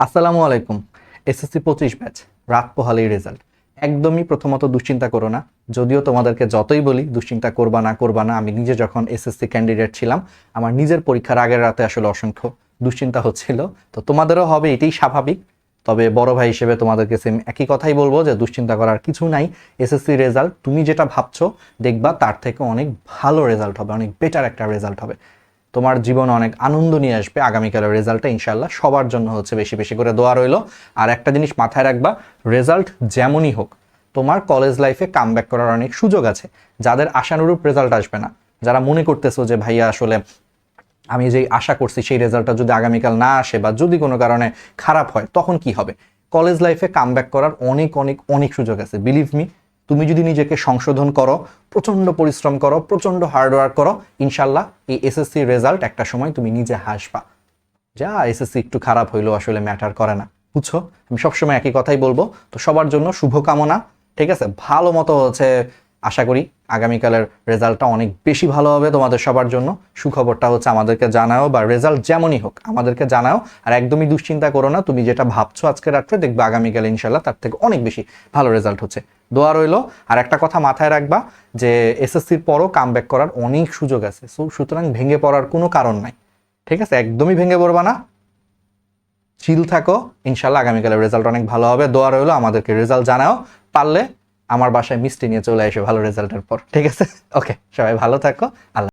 আসসালামু আলাইকুম। এসএসসি পঁচিশ ব্যাচ, রাত পোহালেই রেজাল্ট একদমই প্রথমত দুশ্চিন্তা করো না। যদিও তোমাদেরকে যতই বলি, দুশ্চিন্তা করবা না করবা না, আমি নিজে যখন এসএসসি ক্যান্ডিডেট ছিলাম, আমার নিজের পরীক্ষার আগের রাতে আসলে অসংখ্য দুশ্চিন্তা হচ্ছিল। তো তোমাদেরও হবে এটাই স্বাভাবিক। তবে বড় ভাই হিসেবে তোমাদেরকে সেম একই কথাই বলব যে দুশ্চিন্তা করার কিছু নাই। এসএসসি রেজাল্ট তুমি যেটা ভাবছ, দেখবা তার থেকে অনেক ভালো রেজাল্ট হবে, অনেক বেটার একটা রেজাল্ট হবে। তোমার জীবনে অনেক আনন্দ নিয়ে আসবে আগামীকালের রেজাল্টটা ইনশাল্লাহ সবার জন্য হচ্ছে বেশি বেশি করে দোয়া রইল। আর একটা জিনিস মাথায় রাখবা, রেজাল্ট যেমনই হোক, তোমার কলেজ লাইফে কাম করার অনেক সুযোগ আছে। যাদের আশানুরূপ রেজাল্ট আসবে না, যারা মনে করতেছো যে, ভাইয়া, আসলে আমি যেই আশা করছি সেই রেজাল্টটা যদি আগামীকাল না আসে বা যদি কোনো কারণে খারাপ হয়, তখন কি হবে? কলেজ লাইফে কাম করার অনেক অনেক অনেক সুযোগ আছে। বিলিভ মি তুমি যদি নিজেকে সংশোধন করো, প্রচণ্ড পরিশ্রম করো, প্রচণ্ড হার্ডওয়ার্ক করো, ইনশাল্লাহ এই এসএসসি রেজাল্ট একটা সময় তুমি নিজে হাসবা। যা এসএসসি একটু খারাপ হইল আসলে ম্যাটার করে না, বুঝছ? আমি সবসময় একই কথাই বলব, তো সবার জন্য শুভকামনা, ঠিক আছে? ভালো মতো হচ্ছে, আশা করি আগামীকালের রেজাল্টটা অনেক বেশি ভালো হবে তোমাদের সবার জন্য। সুখবরটা হচ্ছে আমাদেরকে জানাও বা রেজাল্ট যেমনই হোক, আমাদেরকে জানাও। আর একদমই দুশ্চিন্তা করো না, তুমি যেটা ভাবছ আজকে রাত্রে দেখবে আগামীকাল ইনশাল্লাহ তার থেকে অনেক বেশি ভালো রেজাল্ট হচ্ছে। দোয়া রইল। আর একটা কথা মাথায় রাখবা যে এসএসসির পরও কাম করার অনেক সুযোগ আছে। সো সুতরাং ভেঙে পড়ার কোনো কারণ নাই। ঠিক আছে? একদমই ভেঙে পড়বা না। চিল থাকো। ইনশাল্লাহ আগামীকালের রেজাল্ট অনেক ভালো হবে। দোয়া রইল আমাদেরকে। রেজাল্ট জানাও। পারলে আমার বাসায় মিষ্টি নিয়ে চলে এসো ভালো রেজাল্টের পর, ঠিক আছে? ওকে সবাই ভালো থাকো, আল্লাহ